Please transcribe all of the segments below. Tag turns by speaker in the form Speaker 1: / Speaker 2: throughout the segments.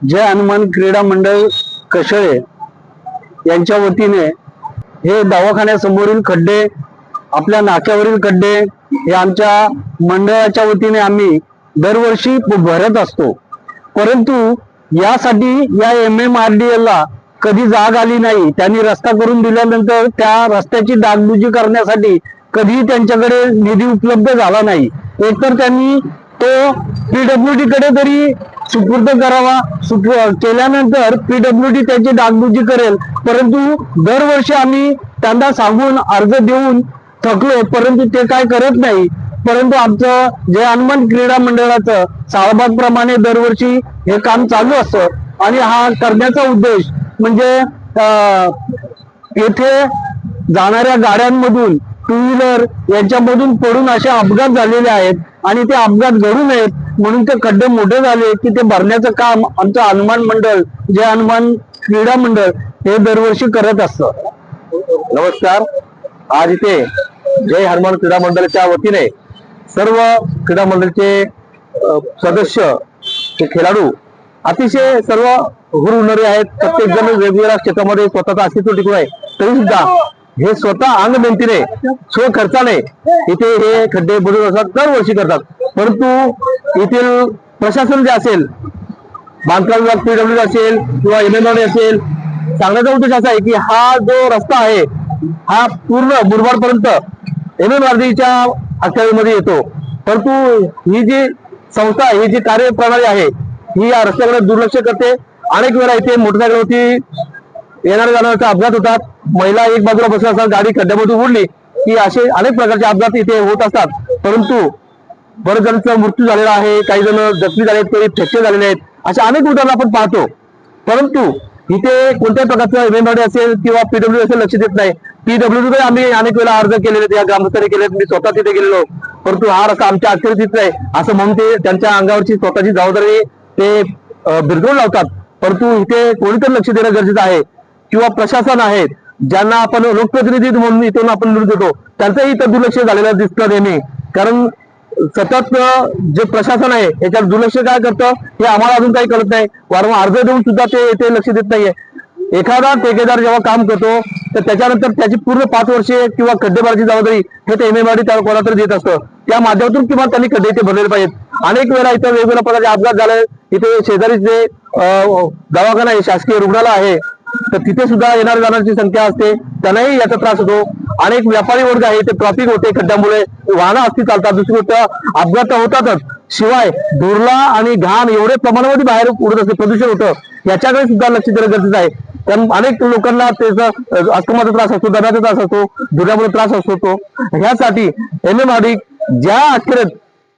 Speaker 1: जय हनुमान क्रीडा मंडळ कशळे यांच्या वतीने हे दवाखान्यासमोरील खड्डे आपल्या नाक्यावरील खड्डे हे आमच्या मंडळाच्या वतीने आम्ही दरवर्षी भरत असतो. परंतु यासाठी या एम एम आर डी ला कधी जाग आली नाही त्यांनी रस्ता करून दिल्यानंतर त्या रस्त्याची डागडुजी करण्यासाठी कधीही त्यांच्याकडे निधी उपलब्ध झाला नाही. एकतर त्यांनी तो पीडब्ल्यू डी कडे तरी सुपूर्द करावा केल्यानंतर पीडब्ल्यू डी त्याची डागडुजी करेल. परंतु दरवर्षी आम्ही त्यांना सांगून अर्ज देऊन थकलो परंतु ते काय करत नाही. परंतु आमचं जे हनुमान क्रीडा मंडळाचं साळबाग प्रमाणे दरवर्षी हे काम चालू असतं. आणि हा करण्याचा उद्देश म्हणजे येथे जाणाऱ्या गाड्यांमधून टू व्हीलर यांच्यामधून पडून असे अपघात झालेले आहेत आणि ते अपघात घडू नयेत म्हणून ते खड्डे मोठे झाले की ते भरण्याचं काम आमचं हनुमान मंडळ जे हनुमान क्रीडा मंडळ हे दरवर्षी करत असत.
Speaker 2: नमस्कार. आज इथे जय हनुमान क्रीडा मंडळाच्या वतीने सर्व क्रीडा मंडळचे सदस्य ते खेळाडू अतिशय सर्व हुरहुरणारे आहेत. प्रत्येक जण वेगवेगळ्या क्षेत्रामध्ये स्वतःचा अस्तित्व टिकून आहे. तरी सुद्धा हे स्वतः अंग मेहनतीने स्व खर्चाने इथे हे खड्डे बुडून असतात दरवर्षी करतात. परंतु येथील प्रशासन जे असेल बांधकाम विभाग पीडब्ल्यू असेल किंवा एम असेल सांगण्याचा उद्देश असा आहे की हा जो रस्ता आहे हा पूर्ण मुरबाड पर्यंत एम एम आरडीच्या अखत्यारीमध्ये येतो. परंतु ही जी संस्था ही जी कार्यप्रणाली आहे ही या रस्त्याकडे दुर्लक्ष करते. अनेक वेळा इथे मोटरसायकलवरती येणाऱ्या जाणाऱ्याचा अपघात होतात. महिला एक बाजूला बसल्या असतात गाडी खड्ड्यामधून उडली की असे अनेक प्रकारचे अपघात इथे होत असतात. परंतु बरेच जणांचा मृत्यू झालेला आहे काही जण जखमी झाले आहेत काही फ्रॅक्चर झालेले आहेत अशा अनेक उदाहरणं आपण पाहतो. परंतु इथे कोणत्याही प्रकारचं एमएनआरडी असेल किंवा पीडब्ल्यू असेल लक्ष देत नाही. पीडब्ल्यू कडे आम्ही अनेक वेळा अर्ज केलेले आहेत, या ग्रामस्थांनी केले आहेत. मी स्वतः तिथे गेलेलो. परंतु हा रस्ता आमच्या येत नाही असं म्हणून ते त्यांच्या अंगावरची स्वतःची जबाबदारी ते अं, बिरजवून लावतात. परंतु इथे कोणीतरी लक्ष देणं गरजेचं आहे. किंवा प्रशासन आहेत ज्यांना आपण लोकप्रतिनिधी म्हणून इथून आपण निवडून देतो त्यांचंही इथं दुर्लक्ष झालेलं दिसतं नेहमी. कारण सतत जे प्रशासन आहे याच्यात दुर्लक्ष काय करतं हे आम्हाला अजून काही कळत नाही. वारंवार अर्ज देऊन सुद्धा ते येथे लक्ष देत नाहीये. एखादा ठेकेदार जेव्हा काम करतो तर त्याच्यानंतर त्याची पूर्ण पाच वर्षे किंवा खड्डे जबाबदारी हे ते एमएमआरडी कोणा कोणातरी देत असतं. त्या माध्यमातून किंवा त्यांनी खड्डे इथे भरलेले पाहिजेत. अनेक वेळा इथं वेगवेगळ्या प्रकारचे अपघात झाले. इथे शेजारी जे दवाखाना आहे शासकीय रुग्णालय आहे तर तिथे सुद्धा येणाऱ्या जाणाऱ्याची संख्या असते. त्यांनाही याचा त्रास होतो. अनेक व्यापारी वर्ग आहे ते ट्रॉफिक होते खड्ड्यामुळे. वाहनं असती चालतात. दुसरी गोष्ट अपघात होतातच. शिवाय धुरला आणि घाण एवढे प्रमाणामध्ये बाहेर उडत असते प्रदूषण होतं. याच्याकडे सुद्धा लक्ष देणं गरजेचं आहे. कारण अनेक लोकांना त्याचा अस्थमाचा त्रास असतो दम्याचा त्रास असतो धुऱ्यामुळे त्रास असतो ह्यासाठी एम एम ज्या अखेरत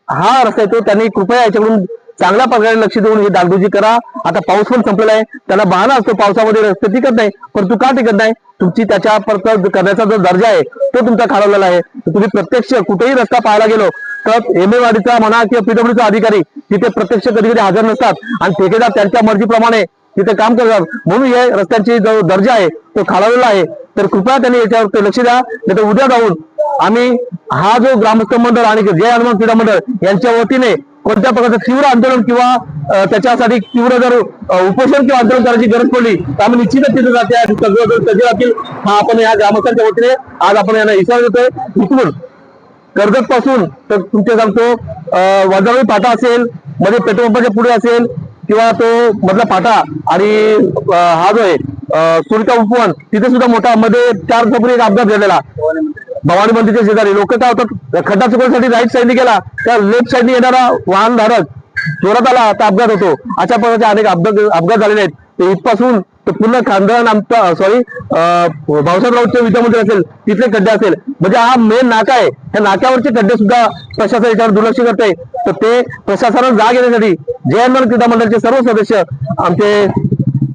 Speaker 2: हा रस्ता येतो त्यांनी कृपया याच्याकडून चांगल्या प्रकारे लक्ष देऊन ही डागडुजी करा. आता पाऊस पण संपलेला आहे त्याला बहाना असतो. पावसामध्ये रस्ते टिकत नाही. परंतु का टिकत नाही. तुमची त्याच्या परत करण्याचा जो दर्जा आहे तो तुमचा खालवलेला आहे. तुम्ही प्रत्यक्ष कुठेही रस्ता पाहायला गेलो तर एमएवाडीचा म्हणा किंवा पीडब्ल्यूचा अधिकारी तिथे प्रत्यक्ष कधी कधी हजर नसतात. आणि ठेकेदार त्यांच्या मर्जीप्रमाणे तिथे काम करतात. म्हणून हे रस्त्यांची जो दर्जा आहे तो खालावलेला आहे. तर कृपया त्यांनी याच्यावर लक्ष द्या. नाही तर उद्या जाऊन आम्ही हा जो ग्रामस्थ मंडळ आणि जय हनुमान क्रीडा मंडळ यांच्या वतीने कोणत्या प्रकारचं तीव्र आंदोलन किंवा त्याच्यासाठी तीव्र जर उपोषण किंवा आंदोलन करायची गरज पडली तर आम्ही निश्चितच तिथे जाते आणि सगळं सज्ज राहतील हा आपण या ग्रामस्थांच्या वतीने आज आपण यांना इशारा देतोय. इथून कर्जत पासून तर तुमच्या सांगतो अं, वजावळी फाटा असेल मध्ये पेट्रोल पंपाच्या पुढे असेल किंवा तो मधला फाटा आणि हा जो आहे अं, सुरिता उपवन तिथे सुद्धा मोठा मध्ये चार दिवसापूर्वी एक अपघात झालेला. भवानी मंदिरच्या शेजारी. लोक काय होतात? खड्डा चुकवण्यासाठी राईट साईडने गेला त्या लेफ्ट साईडने येणारा वाहन धारक जोरात आला तर अपघात होतो. अशा प्रकारचे अनेक अपघात अपघात झालेले आहेत. ते इथपासून तर पूर्ण खानदान आमचा सॉरी भाऊसाहेब राऊतचे विद्यामंदिर असेल तिथले खड्डे असेल. म्हणजे हा मेन नाका आहे. त्या नाक्यावरचे खड्डे सुद्धा प्रशासन याच्यावर दुर्लक्ष करते. तर ते प्रशासनाला जाग येण्यासाठी जय क्रीडा मंडळाचे सर्व सदस्य आमचे